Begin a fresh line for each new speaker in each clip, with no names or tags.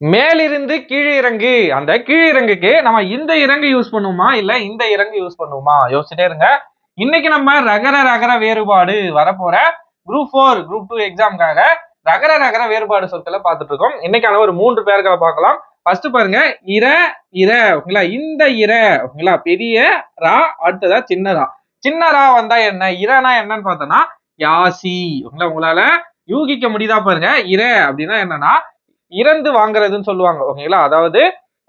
மேலிருந்து கீழிறங்கு அந்த கீழிறங்குக்கு நம்ம இந்த இறங்கு யூஸ் பண்ணுவோமா? இல்ல இந்த இறங்கு யூஸ் பண்ணுவோமா? யோசிச்சுட்டே இருங்க. இன்னைக்கு நம்ம ரகர ரகர வேறுபாடு வரப்போற குரூப் ஃபோர் குரூப் டூ எக்ஸாம்காக ரகர ரகர வேறுபாடு சொற்களை பார்த்துட்டு இருக்கோம் இன்னைக்கான ஒரு மூன்று பேர்களை பார்க்கலாம். ஃபர்ஸ்ட் பாருங்க. இர இர ஓகேங்களா? இந்த இர ஓகேங்களா? பெரிய ரா அடுத்ததா சின்ன ரா. சின்ன ரா வந்தா என்ன? இரனா என்னன்னு பார்த்தோம்னா யாசி ஓகேங்களா? உங்களால யூகிக்க முடியுதா பாருங்க. இர அப்படின்னா என்னன்னா இறந்து வாங்குறதுன்னு சொல்லுவாங்க ஓகேங்களா? அதாவது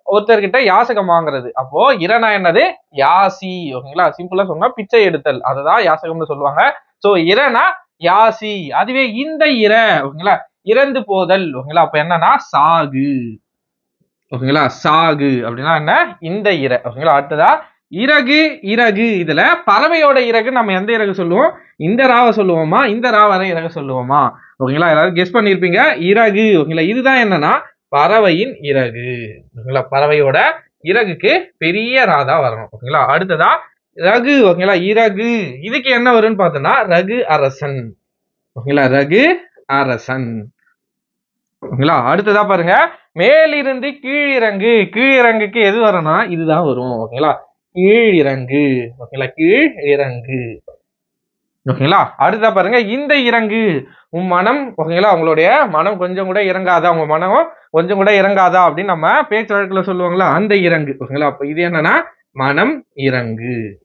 ஒருத்தர்கிட்ட யாசகம் வாங்குறது. அப்போ இரனா என்னது? யாசி ஓகேங்களா? சிம்பிளா சொன்னா பிச்சை எடுத்தல். அதுதான் யாசகம்னு சொல்லுவாங்க. சோ இரனா யாசி. அதுவே இந்த இர ஓகேங்களா? இறந்து போதல் ஓகேங்களா? அப்ப என்னன்னா சாகு. ஓகேங்களா? சாகு. அப்படின்னா என்ன? இந்த இர ஓகேங்களா? அடுத்ததா இறகு இறகு. இதுல பறவையோட இறகு நம்ம எந்த இறகு சொல்லுவோம்? இந்த ராவை சொல்லுவோமா? இந்த ராவரை இறகு சொல்லுவோமா? ஓகேங்களா எல்லாரும் கெஸ் பண்ணியிருப்பீங்க இறகு. ஓகேங்களா இதுதான் என்னன்னா பறவையின் இறகு. ஓகேங்களா பறவையோட இறகுக்கு பெரிய ராதா வரணும். ஓகேங்களா அடுத்ததா ரகு. ஓகேங்களா இறகு. இதுக்கு என்ன வரும்னு பார்த்தோம்னா ரகு அரசன். ஓகேங்களா ரகு அரசன். ஓகேங்களா அடுத்ததா பாருங்க. மேலிருந்து கீழிறங்கு. கீழிறங்குக்கு எது வரணும்னா இதுதான் வரும். ஓகேங்களா கீழிறங்கு. ஓகேங்களா கீழ் இறங்கு ஓகேங்களா? அடுத்தா பாருங்க இந்த இறங்கு. உன் மனம் ஓகேங்களா? உங்களுடைய மனம் கொஞ்சம் கூட இறங்காதா? உங்க மனம் கொஞ்சம் கூட இறங்காதா? அப்படின்னு நம்ம பேச்சு வழக்குல சொல்லுவாங்களா அந்த இறங்கு. ஓகேங்களா? அப்ப இது என்னன்னா மனம் இறங்கு.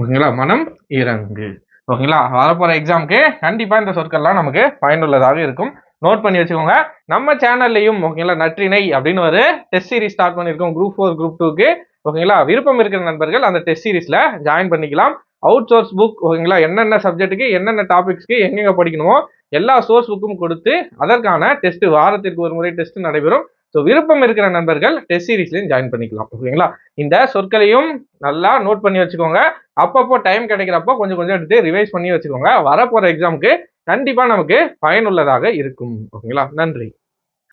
ஓகேங்களா? மனம் இறங்கு. ஓகேங்களா? வரப்போற எக்ஸாம்க்கு கண்டிப்பா இந்த சொற்கள்லாம் நமக்கு பயனுள்ளதாக இருக்கும். நோட் பண்ணி வச்சுக்கோங்க. நம்ம சேனல்லையும் ஓகேங்களா நற்றினை அப்படின்னு ஒரு டெஸ்ட் சீரிஸ் ஸ்டார்ட் பண்ணியிருக்கோம். குரூப் ஃபோர் குரூப் டூக்கு ஓகேங்களா? விருப்பம் இருக்கிற நண்பர்கள் அந்த டெஸ்ட் சீரிஸ்ல ஜாயின் பண்ணிக்கலாம். அவுட் சோர்ஸ் புக் ஓகேங்களா? என்னென்ன சப்ஜெக்ட்டுக்கு என்னென்ன டாபிக்ஸ்க்கு எங்கெங்க படிக்கணுமோ எல்லா சோர்ஸ் புக்கும் கொடுத்து அதற்கான டெஸ்ட் வாரத்திற்கு ஒரு முறை டெஸ்ட் நடைபெறும். ஸோ விருப்பம் இருக்கிற நண்பர்கள் டெஸ்ட் சீரீஸ்லையும் ஜாயின் பண்ணிக்கலாம் ஓகேங்களா? இந்த சொற்களையும் நல்லா நோட் பண்ணி வச்சுக்கோங்க. அப்பப்போ டைம் கிடைக்கிறப்போ கொஞ்சம் கொஞ்சம் எடுத்து ரிவைஸ் பண்ணி வச்சுக்கோங்க. வரப்போகிற எக்ஸாமுக்கு கண்டிப்பாக நமக்கு பயனுள்ளதாக இருக்கும் ஓகேங்களா? நன்றி.